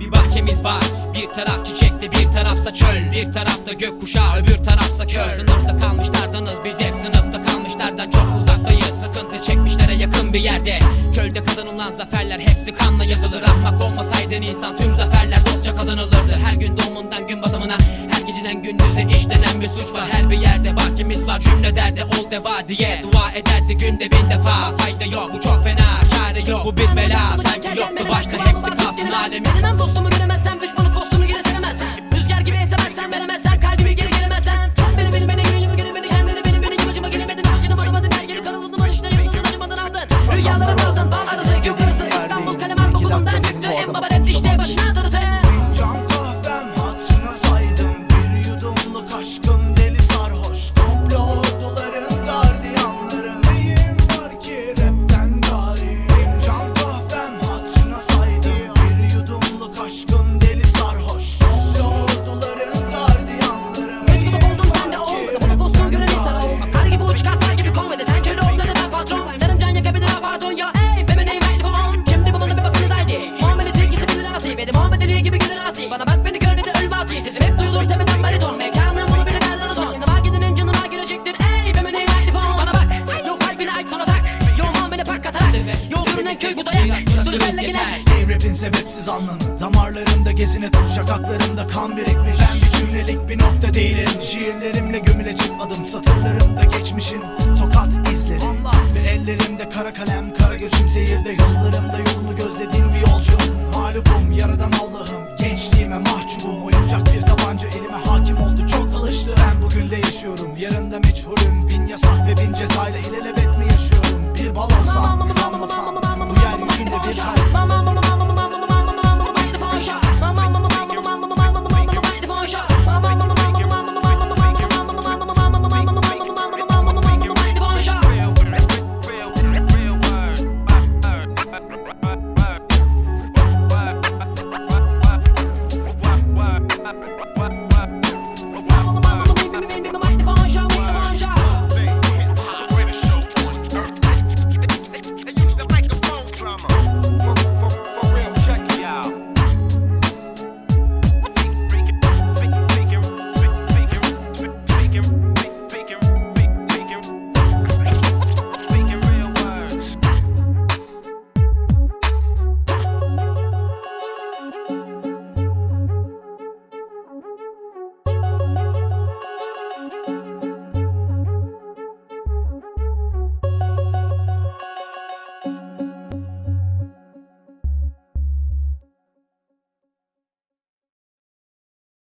Bir bahçemiz var. Bir taraf çiçekli bir tarafsa çöl. Bir tarafta gökkuşağı öbür tarafsa köl Sınıfta kalmışlardanız. Biz hep sınıfta kalmışlardan çok uzaktayız. Sıkıntı çekmişlere yakın bir yerde Çölde kazanılan zaferler hepsi kanla yazılır. Ahmak olmasaydın insan tüm zaferler dostça kazanılırdı. Her gün doğumundan gün batımına Her geceden gündüze işlenen bir suç var. Her bir yerde bahçemiz var cümle derdi ol deva diye. Dua ederdi günde bin defa Fayda yok bu çok fena çare yok bu bir bela Sanki yoktu başta hepsi kalsın alemin. Veremem dostumu Benim Muhammed Ali gibi gelir asi. Bana bak beni görmedi ölüm asi Sesim hep duyulur tepeden bariton Mekanım onu bilir eller ton Yanıma gidenin canına girecektir. Ey elif on Bana bak Yo kalbine aç sonra tak Yo muamele pak katarak Yo görünen köy bu dayak. Söz benle gelen. Ey rapin sebepsiz anlamı. Damarlarımda gezine tur şakaklarımda kan birikmiş. Ben bir cümlelik bir nokta değilim. Şiirlerimle gömülecek adım Satırlarımda geçmişin tokat izleri. Ve ellerimde kara kalem kara gözüm seyirde Yollarımda yolunu gözlediğim bir yolcuyum Mağlubum yaşıyorum. Yarın meçhulüm. Bin yasak ve bin cezayla ilelebet mi yaşıyorum? Bir bal olsam, bir damlasam Bu